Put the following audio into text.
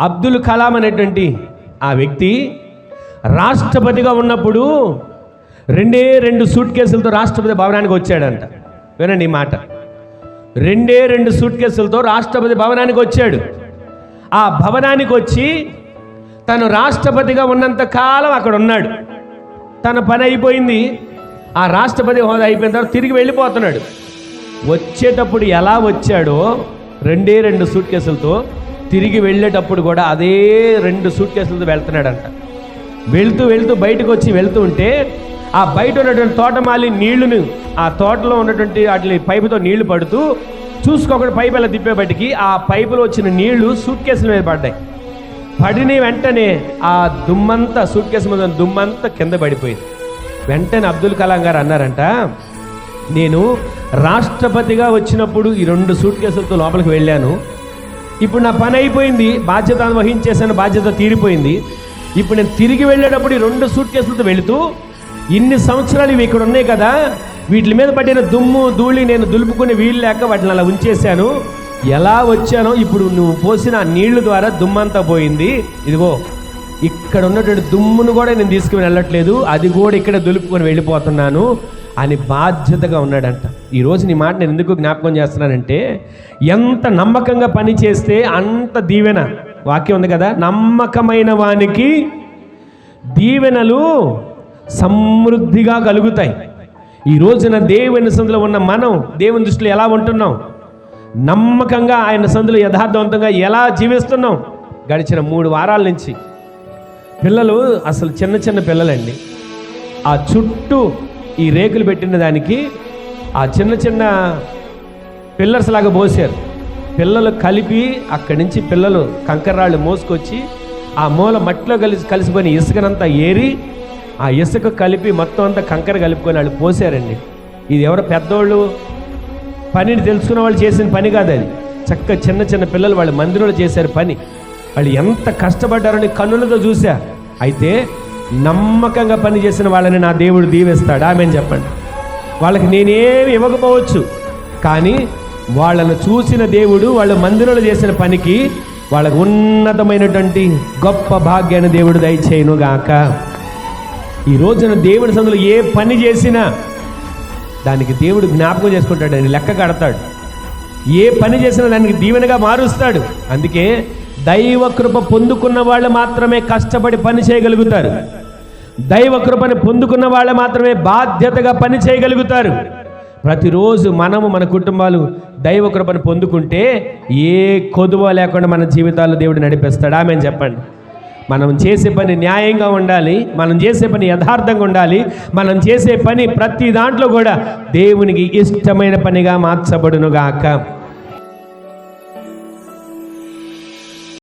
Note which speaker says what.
Speaker 1: అబ్దుల్ కలాం అనేటువంటి ఆ వ్యక్తి రాష్ట్రపతిగా ఉన్నప్పుడు రెండే రెండు సూట్ కేసులతో రాష్ట్రపతి భవనానికి వచ్చాడంట. వినండి ఈ మాట. రెండే రెండు సూట్ కేసులతో రాష్ట్రపతి భవనానికి వచ్చాడు. ఆ భవనానికి వచ్చి తను రాష్ట్రపతిగా ఉన్నంత కాలం అక్కడ ఉన్నాడు. తన పని అయిపోయింది. ఆ రాష్ట్రపతి హోదా అయిపోయిన తర్వాత తిరిగి వెళ్ళిపోతున్నాడు. వచ్చేటప్పుడు ఎలా వచ్చాడో రెండే రెండు సూట్ కేసులతో తిరిగి వెళ్ళేటప్పుడు కూడా అదే రెండు సూట్ కేసులతో వెళ్తున్నాడంట. వెళ్తూ వెళ్తూ బయటకు వచ్చి వెళ్తూ ఉంటే ఆ బయట ఉన్నటువంటి తోటమాలి నీళ్ళును ఆ తోటలో ఉన్నటువంటి వాటి పైపుతో నీళ్ళు పడుతూ చూసుకోకుండా పైపు ఎలా తిప్పేపటికి ఆ పైపులో వచ్చిన నీళ్ళు సూట్ కేసుల మీద పడ్డాయి. పడిన వెంటనే ఆ దుమ్మంతా సూట్ కేసు మీద దుమ్మంతా కింద పడిపోయింది. వెంటనే అబ్దుల్ కలాం గారు అన్నారంట నేను రాష్ట్రపతిగా వచ్చినప్పుడు ఈ రెండు సూట్ కేసులతో లోపలికి వెళ్ళాను. ఇప్పుడు నా పని అయిపోయింది బాధ్యత వహించేసాను బాధ్యత తీరిపోయింది. ఇప్పుడు నేను తిరిగి వెళ్ళేటప్పుడు ఈ రెండు సూట్ కేసులతో వెళుతూ ఇన్ని సంవత్సరాలు ఇవి ఇక్కడ ఉన్నాయి కదా వీటి మీద పడిన దుమ్ము ధూళి నేను దులుపుకునే వీలు లేక వాటిని అలా ఉంచేశాను. ఎలా వచ్చానో ఇప్పుడు నువ్వు పోసిన నీళ్ళు ద్వారా దుమ్మంతా పోయింది. ఇదిగో ఇక్కడ ఉన్నటువంటి దుమ్మును కూడా నేను తీసుకుని వెళ్ళట్లేదు అది కూడా ఇక్కడ దులుపుకొని వెళ్ళిపోతున్నాను అని బాధ్యతగా ఉన్నాడంట. ఈరోజు నీ మాట నేను ఎందుకు జ్ఞాపకం చేస్తున్నానంటే ఎంత నమ్మకంగా పని చేస్తే అంత దీవెన. వాక్యం ఉంది కదా నమ్మకమైన వానికి దీవెనలు సమృద్ధిగా కలుగుతాయి. ఈ రోజున దేవుని సందులో ఉన్న మనం దేవుని దృష్టిలో ఎలా ఉంటున్నాం? నమ్మకంగా ఆయన సందులో యథార్థవంతంగా ఎలా జీవిస్తున్నాం? గడిచిన మూడు వారాల నుంచి పిల్లలు అసలు చిన్న చిన్న పిల్లలండి. ఆ చుట్టూ ఈ రేకులు పెట్టిన దానికి ఆ చిన్న చిన్న పిల్లర్స్ లాగా పోసారు. పిల్లలు కలిపి అక్కడి నుంచి పిల్లలు కంకర్రాళ్ళు మోసుకొచ్చి ఆ మూల మట్టిలో కలిసి కలిసిపోయిన ఇసుకనంతా ఏరి ఆ ఇసుక కలిపి మొత్తం అంతా కంకర కలుపుకొని వాళ్ళు పోసారండి. ఇది ఎవరో పెద్దోళ్ళు పనిని తెలుసుకున్న వాళ్ళు చేసిన పని కాదు అది. చక్క చిన్న చిన్న పిల్లలు వాళ్ళ మందిరంలో చేశారు పని. వాళ్ళు ఎంత కష్టపడ్డారని కన్నులతో చూశారు అయితే నమ్మకంగా పని చేసిన వాళ్ళని నా దేవుడు దీవిస్తాడు. ఆమె చెప్పండి. వాళ్ళకి నేనేమి ఇవ్వకపోవచ్చు. కానీ వాళ్ళను చూసిన దేవుడు వాళ్ళ మందిరంలో చేసిన పనికి వాళ్ళకు ఉన్నతమైనటువంటి గొప్ప భాగ్యాన్ని దేవుడు దయచేయను గాక ఈ రోజున దేవుడి సందులో ఏ పని చేసినా దానికి దేవుడు జ్ఞాపకం చేసుకుంటాడు ఆయన లెక్క కడతాడు. ఏ పని చేసినా దానికి దీవెనగా మారుస్తాడు. అందుకే దైవ కృప పొందుకున్న వాళ్ళు మాత్రమే కష్టపడి పని చేయగలుగుతారు. దైవ కృపను పొందుకున్న వాళ్ళు మాత్రమే బాధ్యతగా పని చేయగలుగుతారు. ప్రతిరోజు మనము మన కుటుంబాలు దైవ కృపను పొందుకుంటే ఏ కొదువ లేకుండా మన జీవితాల్లో దేవుడు నడిపిస్తాడు ఆమె చెప్పండి. మనం చేసే పని న్యాయంగా ఉండాలి మనం చేసే పని యథార్థంగా ఉండాలి మనం చేసే పని ప్రతి దాంట్లో కూడా దేవునికి ఇష్టమైన పనిగా మార్చబడునుగాక.